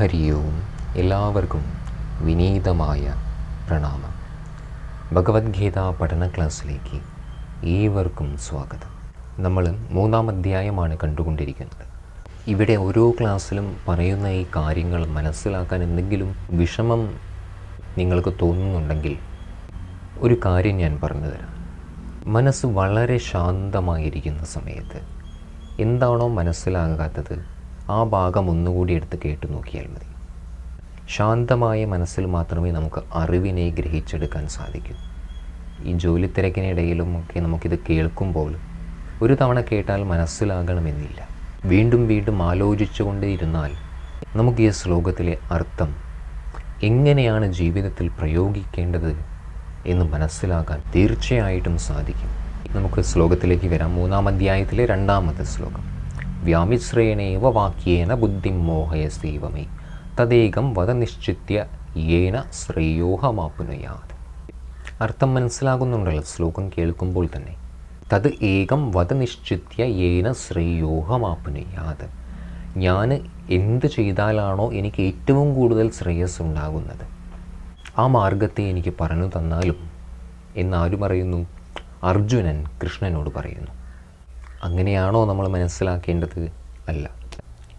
ഹരി ഓം എല്ലാവർക്കും വിനീതമായ പ്രണാമം. ഭഗവത്ഗീത പഠന ക്ലാസ്സിലേക്ക് ഏവർക്കും സ്വാഗതം. നമ്മൾ മൂന്നാം അധ്യായമാണ് കണ്ടുകൊണ്ടിരിക്കുന്നത്. ഇവിടെ ഓരോ ക്ലാസ്സിലും പറയുന്ന ഈ കാര്യങ്ങൾ മനസ്സിലാക്കാൻ എന്തെങ്കിലും വിഷമം നിങ്ങൾക്ക് തോന്നുന്നുണ്ടെങ്കിൽ ഒരു കാര്യം ഞാൻ പറഞ്ഞു തരാം. മനസ്സ് വളരെ ശാന്തമായിരിക്കുന്ന സമയത്ത് എന്താണോ മനസ്സിലാകാത്തത് ആ ഭാഗം ഒന്നുകൂടി എടുത്ത് കേട്ടു നോക്കിയാൽ മതി. ശാന്തമായ മനസ്സിൽ മാത്രമേ നമുക്ക് അറിവിനെ ഗ്രഹിച്ചെടുക്കാൻ സാധിക്കൂ. ഈ ജോലി തിരക്കിനിടയിലും ഒക്കെ നമുക്കിത് കേൾക്കുമ്പോൾ ഒരു തവണ കേട്ടാൽ മനസ്സിലാകണമെന്നില്ല. വീണ്ടും വീണ്ടും ആലോചിച്ചുകൊണ്ടേയിരുന്നാൽ നമുക്ക് ഈ ശ്ലോകത്തിലെ അർത്ഥം എങ്ങനെയാണ് ജീവിതത്തിൽ പ്രയോഗിക്കേണ്ടത് എന്ന് മനസ്സിലാക്കാൻ തീർച്ചയായിട്ടും സാധിക്കും. നമുക്ക് ശ്ലോകത്തിലേക്ക് വരാം. മൂന്നാം അധ്യായത്തിലെ രണ്ടാമത്തെ ശ്ലോകം. വ്യാമിശ്രേണേവ വാക്യേന ബുദ്ധിം മോഹയസേവമേ തദേകം വധ നിശ്ചിത്യ യേന ശ്രേയോഹമാപ്പുനുയാത് അർത്ഥം മനസ്സിലാകുന്നുണ്ടല്ലോ ശ്ലോകം കേൾക്കുമ്പോൾ തന്നെ. തത് ഏകം വധ നിശ്ചിത്യ യേന ശ്രേയോഹമാപ്പുനുയാത് ഞാൻ എന്ത് ചെയ്താലാണോ എനിക്ക് ഏറ്റവും കൂടുതൽ ശ്രേയസ് ഉണ്ടാകുന്നത് ആ മാർഗത്തെ എനിക്ക് പറഞ്ഞു തന്നാലും എന്നാരും പറയുന്നു? അർജുനൻ കൃഷ്ണനോട് പറയുന്നു. അങ്ങനെയാണോ നമ്മൾ മനസ്സിലാക്കേണ്ടത്? അല്ല.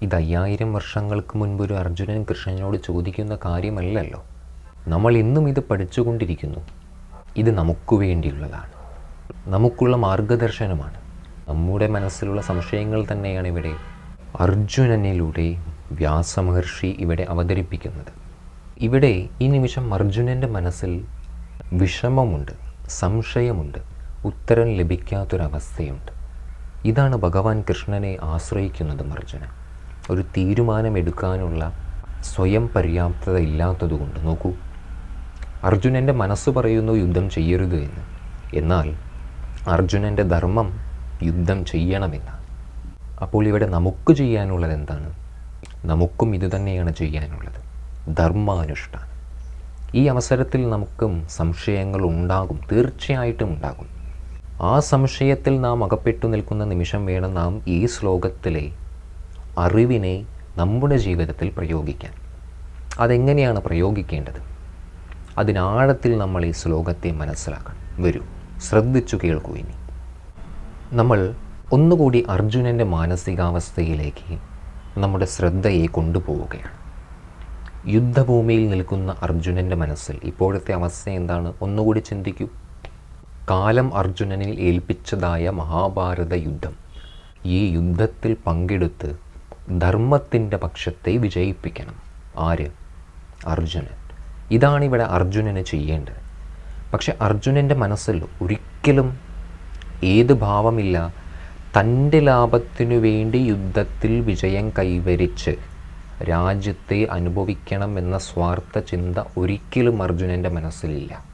ഇത് അയ്യായിരം വർഷങ്ങൾക്ക് മുൻപ് ഒരു അർജുനൻ കൃഷ്ണനോട് ചോദിക്കുന്ന കാര്യമല്ലല്ലോ. നമ്മൾ ഇന്നും ഇത് പഠിച്ചുകൊണ്ടിരിക്കുന്നു. ഇത് നമുക്ക് വേണ്ടിയുള്ളതാണ്. നമുക്കുള്ള മാർഗദർശനമാണ്. നമ്മുടെ മനസ്സിലുള്ള സംശയങ്ങൾ തന്നെയാണ് ഇവിടെ അർജുനനിലൂടെ വ്യാസമഹർഷി ഇവിടെ അവതരിപ്പിക്കുന്നത്. ഇവിടെ ഈ നിമിഷം അർജുനന്റെ മനസ്സിൽ വിഷമമുണ്ട് സംശയമുണ്ട് ഉത്തരം ലഭിക്കാത്തൊരവസ്ഥയുണ്ട്. ഇതാണ് ഭഗവാൻ കൃഷ്ണനെ ആശ്രയിക്കുന്നതും അർജുന ഒരു തീരുമാനമെടുക്കാനുള്ള സ്വയം പര്യാപ്തത ഇല്ലാത്തതുകൊണ്ട് നോക്കൂ. അർജുനന്റെ മനസ്സ് പറയുന്നു യുദ്ധം ചെയ്യരുത് എന്ന്. എന്നാൽ അർജുനന്റെ ധർമ്മം യുദ്ധം ചെയ്യണമെന്നാണ്. അപ്പോൾ ഇവിടെ നമുക്ക് ചെയ്യാനുള്ളത് എന്താണ്? നമുക്കും ഇതുതന്നെയാണ് ചെയ്യാനുള്ളത്. ധർമാനുഷ്ഠാനം. ഈ അവസരത്തിൽ നമുക്കും സംശയങ്ങൾ ഉണ്ടാകും. തീർച്ചയായിട്ടും ഉണ്ടാകും. ആ സംശയത്തിൽ നാം അകപ്പെട്ടു നിൽക്കുന്ന നിമിഷം വേണം നാം ഈ ശ്ലോകത്തിലെ അറിവിനെ നമ്മുടെ ജീവിതത്തിൽ പ്രയോഗിക്കാൻ. അതെങ്ങനെയാണ് പ്രയോഗിക്കേണ്ടത്? അതിനാഴത്തിൽ നമ്മൾ ഈ ശ്ലോകത്തെ മനസ്സിലാക്കണം. വരൂ. ശ്രദ്ധിച്ചു കേൾക്കൂ ഇനി. നമ്മൾ ഒന്നുകൂടി അർജുനന്റെ മാനസികാവസ്ഥയിലേക്ക് നമ്മുടെ ശ്രദ്ധയെ കൊണ്ടുപോവുകയാണ്. യുദ്ധഭൂമിയിൽ നിൽക്കുന്ന അർജുനന്റെ മനസ്സിൽ ഇപ്പോഴത്തെ അവസ്ഥ എന്താണ്? ഒന്നുകൂടി ചിന്തിക്കൂ. കാലം അർജുനനിൽ ഏൽപ്പിച്ചതായ മഹാഭാരത യുദ്ധം. ഈ യുദ്ധത്തിൽ പങ്കെടുത്ത് ധർമ്മത്തിന്റെ പക്ഷത്തെ വിജയിപ്പിക്കണം. ആര്? അർജുനൻ. ഇതാണിവിടെ അർജുനന് ചെയ്യേണ്ടത്. പക്ഷെ അർജുനന്റെ മനസ്സിൽ ഒരിക്കലും ഏത് ഭാവമില്ല തന്റെ ലാഭത്തിനു വേണ്ടി യുദ്ധത്തിൽ വിജയം കൈവരിച്ച് രാജ്യത്തെ അനുഭവിക്കണം എന്ന സ്വാർത്ഥ ചിന്ത ഒരിക്കലും അർജുനന്റെ മനസ്സിലില്ല.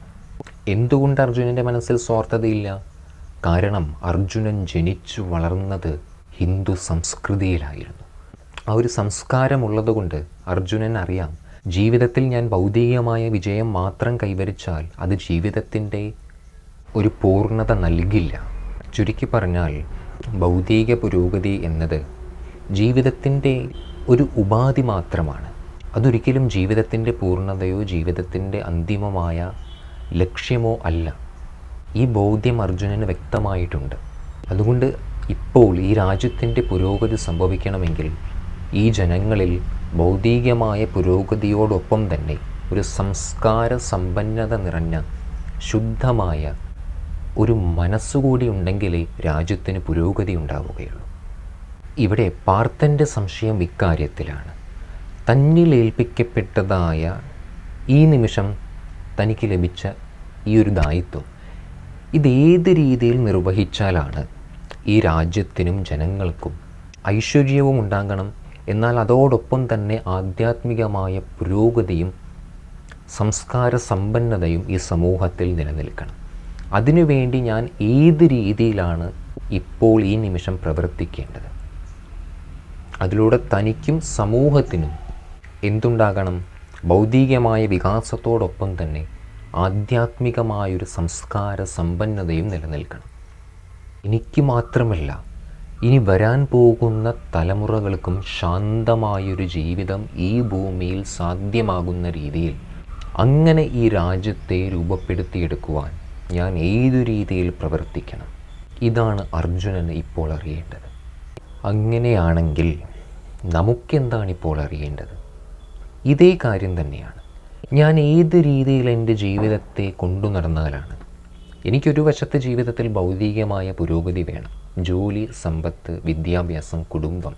എന്തുകൊണ്ട് അർജുനന്റെ മനസ്സിൽ സ്വാർത്ഥതയില്ല? കാരണം അർജുനൻ ജനിച്ചു വളർന്നത് ഹിന്ദു സംസ്കൃതിയിലായിരുന്നു. ആ ഒരു സംസ്കാരമുള്ളതുകൊണ്ട് അർജുനൻ അറിയാം ജീവിതത്തിൽ ഞാൻ ഭൗതികമായ വിജയം മാത്രം കൈവരിച്ചാൽ അത് ജീവിതത്തിന്റെ ഒരു പൂർണത നൽകില്ല. ചുരുക്കി പറഞ്ഞാൽ ഭൗതിക പുരോഗതി എന്നത് ജീവിതത്തിന്റെ ഒരു ഉപാധി മാത്രമാണ്. അതൊരിക്കലും ജീവിതത്തിന്റെ പൂർണതയോ ജീവിതത്തിന്റെ അന്തിമമായ ലക്ഷ്യമോ അല്ല. ഈ ബോധ്യം അർജുനന് വ്യക്തമായിട്ടുണ്ട്. അതുകൊണ്ട് ഇപ്പോൾ ഈ രാജ്യത്തിന്റെ പുരോഗതി സംഭവിക്കണമെങ്കിൽ ഈ ജനങ്ങളിൽ ഭൗതികമായ പുരോഗതിയോടൊപ്പം തന്നെ ഒരു സംസ്കാര സമ്പന്നത നിറഞ്ഞ ശുദ്ധമായ ഒരു മനസ്സുകൂടി ഉണ്ടെങ്കിലേ രാജ്യത്തിന് പുരോഗതി ഉണ്ടാവുകയുള്ളൂ. ഇവിടെ പാർത്തന്റെ സംശയം ഇക്കാര്യത്തിലാണ്. തന്നിലേൽപ്പിക്കപ്പെട്ടതായ ഈ നിമിഷം തനിക്ക് ലഭിച്ച ഈ ഒരു ദായിത്വം ഇതേത് രീതിയിൽ നിർവഹിച്ചാലാണ് ഈ രാജ്യത്തിനും ജനങ്ങൾക്കും ഐശ്വര്യവും ഉണ്ടാകണം? എന്നാൽ അതോടൊപ്പം തന്നെ ആധ്യാത്മികമായ പുരോഗതിയും സംസ്കാര സമ്പന്നതയും ഈ സമൂഹത്തിൽ നിലനിൽക്കണം. അതിനുവേണ്ടി ഞാൻ ഏത് രീതിയിലാണ് ഇപ്പോൾ ഈ നിമിഷം പ്രവർത്തിക്കേണ്ടത്? അതിലൂടെ തനിക്കും സമൂഹത്തിനും എന്തുണ്ടാകണം? ഭൗതികമായ വികാസത്തോടൊപ്പം തന്നെ ആധ്യാത്മികമായൊരു സംസ്കാര സമ്പന്നതയും നിലനിൽക്കണം. എനിക്ക് മാത്രമല്ല ഇനി വരാൻ പോകുന്ന തലമുറകൾക്കും ശാന്തമായൊരു ജീവിതം ഈ ഭൂമിയിൽ സാധ്യമാകുന്ന രീതിയിൽ അങ്ങനെ ഈ രാജ്യത്തെ രൂപപ്പെടുത്തിയെടുക്കുവാൻ ഞാൻ ഏതു രീതിയിൽ പ്രവർത്തിക്കണം? ഇതാണ് അർജുനന് ഇപ്പോൾ അറിയേണ്ടത്. അങ്ങനെയാണെങ്കിൽ നമുക്കെന്താണ് ഇപ്പോൾ അറിയേണ്ടത്? ഇതേ കാര്യം തന്നെയാണ്. ഞാൻ ഏത് രീതിയിൽ എന്റെ ജീവിതത്തെ കൊണ്ടു നടന്നാലാണ്? എനിക്കൊരു വശത്ത് ജീവിതത്തിൽ ഭൗതികമായ പുരോഗതി വേണം. ജോലി സമ്പത്ത് വിദ്യാഭ്യാസം കുടുംബം.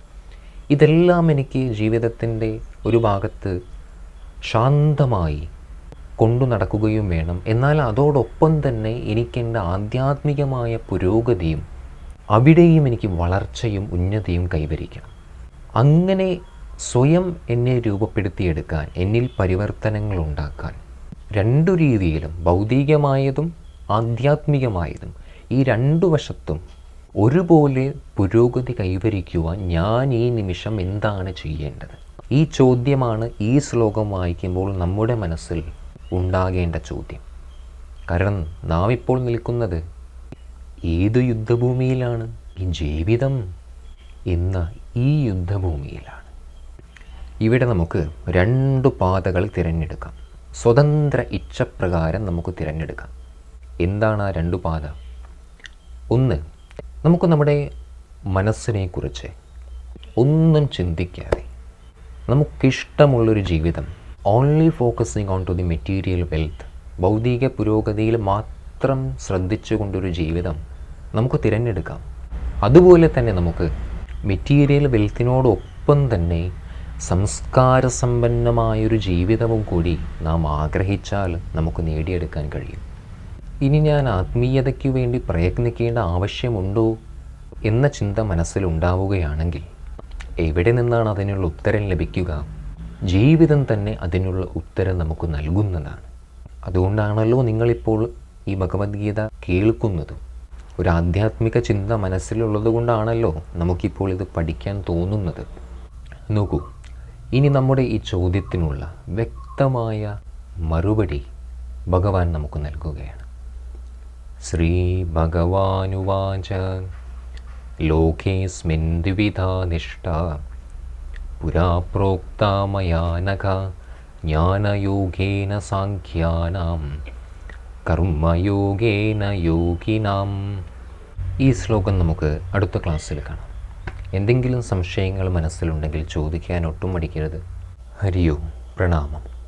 ഇതെല്ലാം എനിക്ക് ജീവിതത്തിന്റെ ഒരു ഭാഗത്ത് ശാന്തമായി കൊണ്ടു നടക്കുകയും വേണം. എന്നാൽ അതോടൊപ്പം തന്നെ എനിക്കെന്റെ ആധ്യാത്മികമായ പുരോഗതിയും അവിടെയും എനിക്ക് വളർച്ചയും ഉന്നതിയും കൈവരിക്കണം. അങ്ങനെ സ്വയം എന്നെ രൂപപ്പെടുത്തിയെടുക്കാൻ എന്നിൽ പരിവർത്തനങ്ങൾ ഉണ്ടാക്കാൻ രണ്ടു രീതിയിലും ഭൗതികമായതും ആധ്യാത്മികമായതും ഈ രണ്ടു വശത്തും ഒരുപോലെ പുരോഗതി കൈവരിക്കുവാൻ ഞാൻ ഈ നിമിഷം എന്താണ് ചെയ്യേണ്ടത്? ഈ ചോദ്യമാണ് ഈ ശ്ലോകം വായിക്കുമ്പോൾ നമ്മുടെ മനസ്സിൽ ഉണ്ടാകേണ്ട ചോദ്യം. കാരണം നാം ഇപ്പോൾ നിൽക്കുന്നത് ഏത് യുദ്ധഭൂമിയിലാണ്? ഈ ജീവിതം എന്ന ഈ യുദ്ധഭൂമിയിലാണ്. ഇവിടെ നമുക്ക് രണ്ട് പാതകൾ തിരഞ്ഞെടുക്കാം. സ്വതന്ത്ര ഇച്ഛപ്രകാരം നമുക്ക് തിരഞ്ഞെടുക്കാം. എന്താണ് ആ രണ്ടു പാത? ഒന്ന് നമുക്ക് നമ്മുടെ മനസ്സിനെക്കുറിച്ച് ഒന്നും ചിന്തിക്കാതെ നമുക്കിഷ്ടമുള്ളൊരു ജീവിതം only focusing on to the material wealth ഭൗതിക പുരോഗതിയിൽ മാത്രം ശ്രദ്ധിച്ചുകൊണ്ടൊരു ജീവിതം നമുക്ക് തിരഞ്ഞെടുക്കാം. അതുപോലെ തന്നെ നമുക്ക് മെറ്റീരിയൽ വെൽത്തിനോടൊപ്പം തന്നെ സംസ്കാര സമ്പന്നമായൊരു ജീവിതവും കൂടി നാം ആഗ്രഹിച്ചാൽ നമുക്ക് നേടിയെടുക്കാൻ കഴിയും. ഇനി ഞാൻ ആത്മീയതയ്ക്ക് വേണ്ടി പ്രയത്നിക്കേണ്ട ആവശ്യമുണ്ടോ എന്ന ചിന്ത മനസ്സിലുണ്ടാവുകയാണെങ്കിൽ എവിടെ നിന്നാണ് അതിനുള്ള ഉത്തരം ലഭിക്കുക? ജീവിതം തന്നെ അതിനുള്ള ഉത്തരം നമുക്ക് നൽകുന്നതാണ്. അതുകൊണ്ടാണല്ലോ നിങ്ങളിപ്പോൾ ഈ ഭഗവത്ഗീത കേൾക്കുന്നതും. ഒരു ആധ്യാത്മിക ചിന്ത മനസ്സിലുള്ളത് കൊണ്ടാണല്ലോ നമുക്കിപ്പോൾ ഇത് പഠിക്കാൻ തോന്നുന്നത്. നോക്കൂ ഇനി നമ്മുടെ ഈ ചോദ്യത്തിനുള്ള വ്യക്തമായ മറുപടി ഭഗവാൻ നമുക്ക് നൽകുകയാണ്. ശ്രീ ഭഗവാനുവാച ലോകേസ്മിൻ ദ്വിവിധാ നിഷ്ഠ പുരാ പ്രോക്തമയാനക മയാ ജ്ഞാനയോഗേന സാഖ്യാനാം കർമ്മയോഗേന യോഗിനാം. ഈ ശ്ലോകം നമുക്ക് അടുത്ത ക്ലാസ്സിൽ കാണാം. എന്തെങ്കിലും സംശയങ്ങൾ മനസ്സിലുണ്ടെങ്കിൽ ചോദിക്കാൻ ഒട്ടും മടിക്കരുത്. ഹരിയോ. പ്രണാമം.